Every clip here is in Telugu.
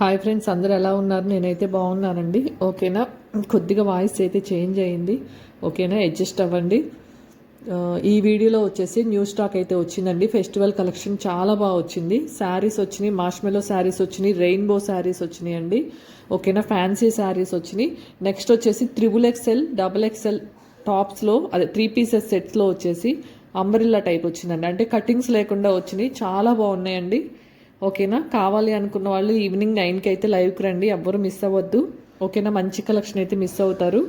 హాయ్ ఫ్రెండ్స్ అందరు ఎలా ఉన్నారు? నేనైతే బాగున్నానండి. ఓకేనా? కొద్దిగా వాయిస్ అయితే చేంజ్ అయ్యింది ఓకేనా? అడ్జస్ట్ అవ్వండి. ఈ వీడియోలో వచ్చేసి న్యూ స్టాక్ అయితే వచ్చిందండి. ఫెస్టివల్ కలెక్షన్ చాలా బాగా వచ్చింది. శారీస్ వచ్చినాయి మార్ష్మెలో శారీస్ వచ్చినాయి రెయిన్బో శారీస్ వచ్చినాయి అండి ఓకేనా? ఫ్యాన్సీ శారీస్ వచ్చినాయి. నెక్స్ట్ వచ్చేసి త్రిబుల్ ఎక్స్ఎల్ డబుల్ ఎక్స్ఎల్ టాప్స్లో అదే త్రీ పీసెస్ సెట్స్లో వచ్చేసి అంబరిల్లా టైప్ వచ్చిందండి. అంటే కటింగ్స్ లేకుండా వచ్చినాయి. చాలా బాగున్నాయండి. ఓకేనా? కావాలి అనుకున్న వాళ్ళు ఈవినింగ్ నైన్కి అయితే లైవ్కి రండి. ఎవ్వరు మిస్ అవ్వద్దు. ఓకేనా? మంచి కలెక్షన్ అయితే మిస్ అవుతారు.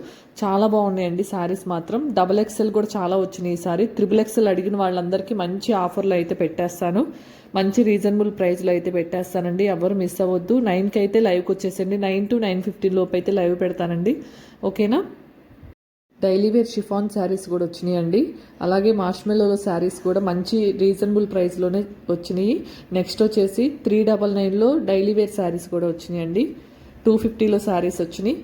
చాలా బాగున్నాయండి శారీస్ మాత్రం. డబల్ ఎక్స్ఎల్ కూడా చాలా వచ్చినాయి ఈసారి త్రిబుల్ ఎక్స్ఎల్ అడిగిన వాళ్ళందరికీ మంచి ఆఫర్లు అయితే పెట్టేస్తాను. మంచి రీజనబుల్ ప్రైస్లో అయితే పెట్టేస్తానండి. ఎవరు మిస్ అవ్వద్దు. నైన్కి అయితే లైవ్కి వచ్చేసండి నైన్ టు నైన్ ఫిఫ్టీన్ లోపు అయితే లైవ్ పెడతానండి. ఓకేనా? డైలీ వేర్ షిఫాన్ శారీస్ కూడా వచ్చినాయండి. అలాగే మార్ష్మెల్లో శారీస్ కూడా మంచి రీజనబుల్ ప్రైస్లోనే వచ్చినాయి. నెక్స్ట్ వచ్చేసి త్రీ డబల్ నైన్లో డైలీ వేర్ శారీస్ కూడా వచ్చినాయండి. టూ ఫిఫ్టీలో శారీస్ వచ్చినాయి.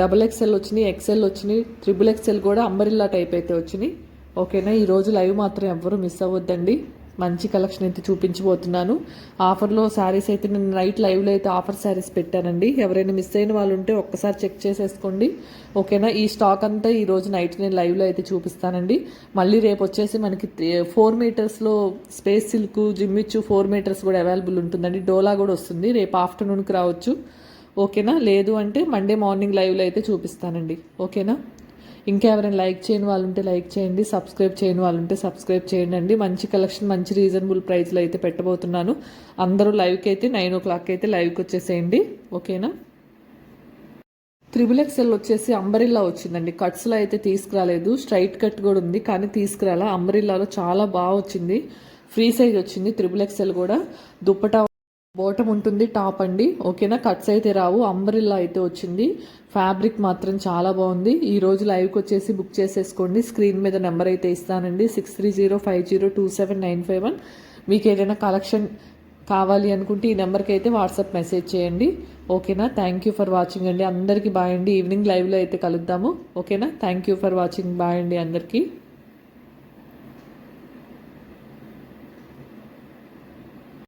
డబల్ ఎక్స్ఎల్ వచ్చినాయి ఎక్స్ఎల్ వచ్చినాయి ట్రిపుల్ ఎక్స్ఎల్ కూడా అంబరిల్లా టైప్ అయితే వచ్చినాయి. ఓకేనా? ఈరోజు లైవ్ మాత్రం ఎవ్వరూ మిస్ అవ్వద్దండి. మంచి కలెక్షన్ అయితే చూపించబోతున్నాను. ఆఫర్లో శారీస్ అయితే నేను నైట్ లైవ్లో అయితే ఆఫర్ శారీస్ పెట్టానండి. ఎవరైనా మిస్ అయిన వాళ్ళు ఉంటే ఒక్కసారి చెక్ చేసేసుకోండి. ఓకేనా? ఈ స్టాక్ అంతా ఈరోజు నైట్ నేను లైవ్లో అయితే చూపిస్తానండి. మళ్ళీ రేపు వచ్చేసి మనకి ఫోర్ మీటర్స్లో స్పేస్ సిల్క్ జిమ్మిచ్చు ఫోర్ మీటర్స్ కూడా అవైలబుల్ ఉంటుందండి. డోలా కూడా వస్తుంది. రేపు ఆఫ్టర్నూన్కి రావచ్చు. ఓకేనా? లేదు అంటే మండే మార్నింగ్ లైవ్లో అయితే చూపిస్తానండి. ఓకేనా? ఇంకా ఎవరైనా లైక్ చేయని వాళ్ళు ఉంటే లైక్ చేయండి సబ్స్క్రైబ్ చేయని వాళ్ళు ఉంటే సబ్స్క్రైబ్ చేయండి అండి. మంచి కలెక్షన్ మంచి రీజనబుల్ ప్రైస్లో అయితే పెట్టబోతున్నాను. అందరూ లైవ్కి అయితే నైన్ ఓ క్లాక్ అయితే లైవ్కి వచ్చేసేయండి. ఓకేనా? త్రిబుల్ ఎక్స్ఎల్ వచ్చేసి అంబరిల్లా వచ్చిందండి. కట్స్లో అయితే తీసుకురాలేదు. స్ట్రైట్ కట్ కూడా ఉంది కానీ తీసుకురాలా. అంబరిల్లాలో చాలా బాగా వచ్చింది. ఫ్రీ సైజ్ వచ్చింది త్రిబుల్ ఎక్స్ఎల్ కూడా. దుప్పటా బోటం ఉంటుంది టాప్ అండి. ఓకేనా? కట్స్ అయితే రావు. అంబ్రిల్లా అయితే వచ్చింది. ఫ్యాబ్రిక్ మాత్రం చాలా బాగుంది. ఈ రోజు లైవ్కి వచ్చేసి బుక్ చేసేసుకోండి. స్క్రీన్ మీద నెంబర్ అయితే ఇస్తానండి. Six three zero five zero two seven nine five one మీకు ఏదైనా కలెక్షన్ కావాలి అనుకుంటే ఈ నెంబర్కి అయితే వాట్సాప్ మెసేజ్ చేయండి. ఓకేనా? థ్యాంక్ యూ ఫర్ వాచింగ్ అండి. అందరికీ బాయ్ అండి. ఈవినింగ్ లైవ్లో అయితే కలుద్దాము. ఓకేనా? Thank you for watching bye అండి అందరికీ.